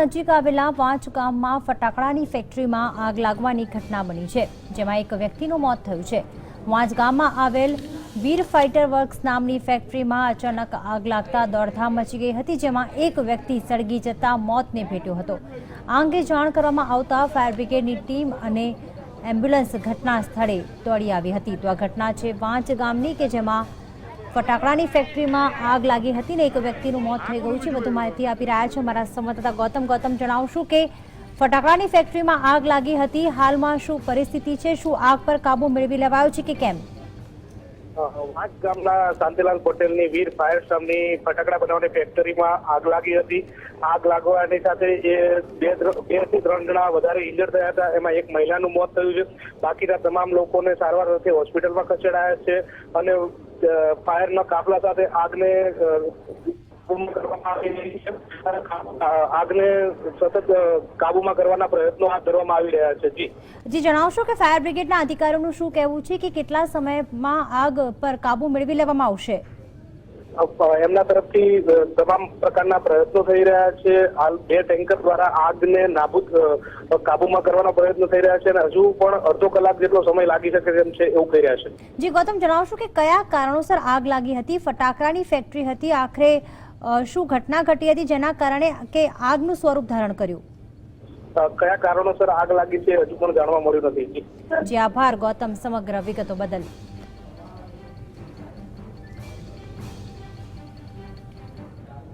નજીક આવેલા વાંચ ગામમાં ફટાકડાની ફેક્ટરીમાં આગ લાગવાની ઘટના બની છે, જેમાં એક વ્યક્તિનું મોત થયું છે. વાંચ ગામમાં આવેલ વીર ફાઇટર વર્ક્સ નામની ફેક્ટરીમાં અચાનક આગ લાગતા દોડધામ મચી ગઈ હતી, જેમાં એક વ્યક્તિ સળગી જતા મોતને ભેટ્યો હતો. આ અંગે જાણ કરવામાં આવતા ફાયર બ્રિગેડની ટીમ અને એમ્બ્યુલન્સ ઘટના સ્થળે દોડી આવી હતી. તો આ ઘટના છે વાંચ ગામની કે જેમાં ફટાકડાની ફેક્ટરીમાં આગ લાગી હતી ને એક વ્યક્તિનું મોત થઈ ગયું છે. વધુ માહિતી આપી રહ્યા છે અમારા સંવાદદાતા ગૌતમ. ગૌતમ, જણાવશું કે ફટાકડાની ફેક્ટરીમાં આગ લાગી હતી. હાલમાં શું પરિસ્થિતિ છે? શું આગ પર કાબુ મેળવી લેવાયો છે કે કેમ? વાંચ ગામના શાંતિલાલ પટેલની વીર ફાયર સ્ટમની ફટાકડા બનાવવાની ફેક્ટરીમાં આગ લાગી હતી. આગ લાગવાની સાથે જે બે બેથી ત્રણ જણા વધારે ઇન્જર થયા હતા. એમાં એક મહિલાનું મોત થયું છે. બાકીના તમામ લોકોને સારવાર અર્થે હોસ્પિટલમાં ખસેડાયા છે. અને ફાયરના કાફલા સાથે આગને કાબૂમાં કરવામાં આવી રહી છે. આગને સતત કાબુમાં કરવાના પ્રયત્નો હાથ ધરવામાં આવી રહ્યા છે. જી. જી જણાવશો કે ફાયર બ્રિગેડના અધિકારીઓનું શું કહેવું છે કે કેટલા સમયમાં આગ પર કાબુ મેળવી લેવામાં આવશે? એમના તરફથી તમામ પ્રકારના પ્રયત્નો થઈ રહ્યા છે. હાલ બે ટેન્કર દ્વારા આગને નાબૂદ કાબુમાં કરવાનો પ્રયત્ન થઈ રહ્યા છે અને હજુ પણ અડધો કલાક જેટલો સમય લાગી શકે તેમ છે એવું કહી રહ્યા છે. જી ગૌતમ જણાવશો કે કયા કારણોસર આગ લાગી હતી? ફટાકડાની ફેક્ટરી હતી? આખરે શું ઘટના ઘટી હતી જેના કારણે કે આગનું સ્વરૂપ ધારણ કર્યું કયા કારણોસર આગ લાગી છે હજુ પણ જાણવા મળ્યું નથી. જી આભાર ગૌતમ સમગ્ર વિગતો બદલ